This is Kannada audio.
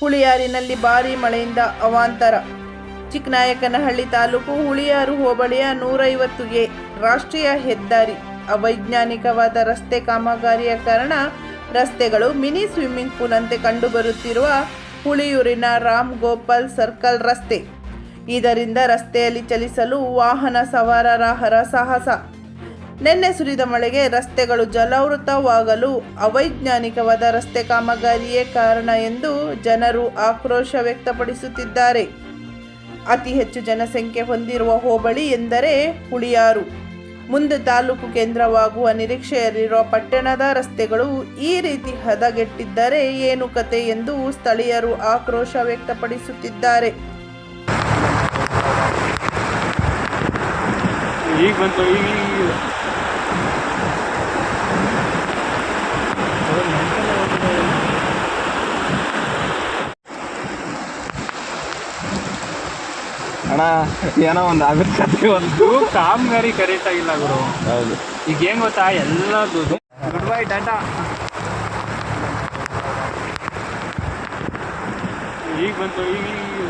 ಹುಳಿಯಾರಿನಲ್ಲಿ ಭಾರೀ ಮಳೆಯಿಂದ ಅವಾಂತರ. ಚಿಕ್ಕನಾಯಕನಹಳ್ಳಿ ತಾಲೂಕು ಹುಳಿಯಾರು ಹೋಬಳಿಯ ನೂರೈವತ್ತು ಎ ರಾಷ್ಟ್ರೀಯ ಹೆದ್ದಾರಿ. ಅವೈಜ್ಞಾನಿಕವಾದ ರಸ್ತೆ ಕಾಮಗಾರಿಯ ಕಾರಣ ರಸ್ತೆಗಳು ಮಿನಿ ಸ್ವಿಮ್ಮಿಂಗ್ ಪೂಲ್ ಅಂತೆ ಕಂಡುಬರುತ್ತಿರುವ ಹುಳಿಯೂರಿನ ರಾಮ್ ಗೋಪಾಲ್ ಸರ್ಕಲ್ ರಸ್ತೆ. ಇದರಿಂದ ರಸ್ತೆಯಲ್ಲಿ ಚಲಿಸಲು ವಾಹನ ಸವಾರರ ಹರಸಾಹಸ. ನಿನ್ನೆ ಸುರಿದ ಮಳೆಗೆ ರಸ್ತೆಗಳು ಜಲಾವೃತವಾಗಲು ಅವೈಜ್ಞಾನಿಕವಾದ ರಸ್ತೆ ಕಾಮಗಾರಿಯೇ ಕಾರಣ ಎಂದು ಜನರು ಆಕ್ರೋಶ ವ್ಯಕ್ತಪಡಿಸುತ್ತಿದ್ದಾರೆ. ಅತಿ ಹೆಚ್ಚು ಜನಸಂಖ್ಯೆ ಹೊಂದಿರುವ ಹೋಬಳಿ ಎಂದರೆ ಹುಳಿಯಾರು. ಮುಂದೆ ತಾಲೂಕು ಕೇಂದ್ರವಾಗುವ ನಿರೀಕ್ಷೆಯಲ್ಲಿರುವ ಪಟ್ಟಣದ ರಸ್ತೆಗಳು ಈ ರೀತಿ ಹದಗೆಟ್ಟಿದ್ದರೆ ಏನು ಕತೆ ಎಂದು ಸ್ಥಳೀಯರು ಆಕ್ರೋಶ ವ್ಯಕ್ತಪಡಿಸುತ್ತಿದ್ದಾರೆ. ಈಗ ಬಂತು ಈಗ ಅಣ್ಣ ಏನೋ ಒಂದು ಆಗುತ್ತೆ ಒಂದು ಕಾಮ್ಗಾರಿ ಕರೆಕ್ಟ್ ಆಗಿಲ್ಲ ಗುರು. ಹೌದು. ಈಗ ಏನ್ ಗೊತ್ತಾ ಎಲ್ಲ ಗುಡ್ ಬೈ ಟಾಟಾ. ಈಗ ಬಂತು ಈ ಈಗ.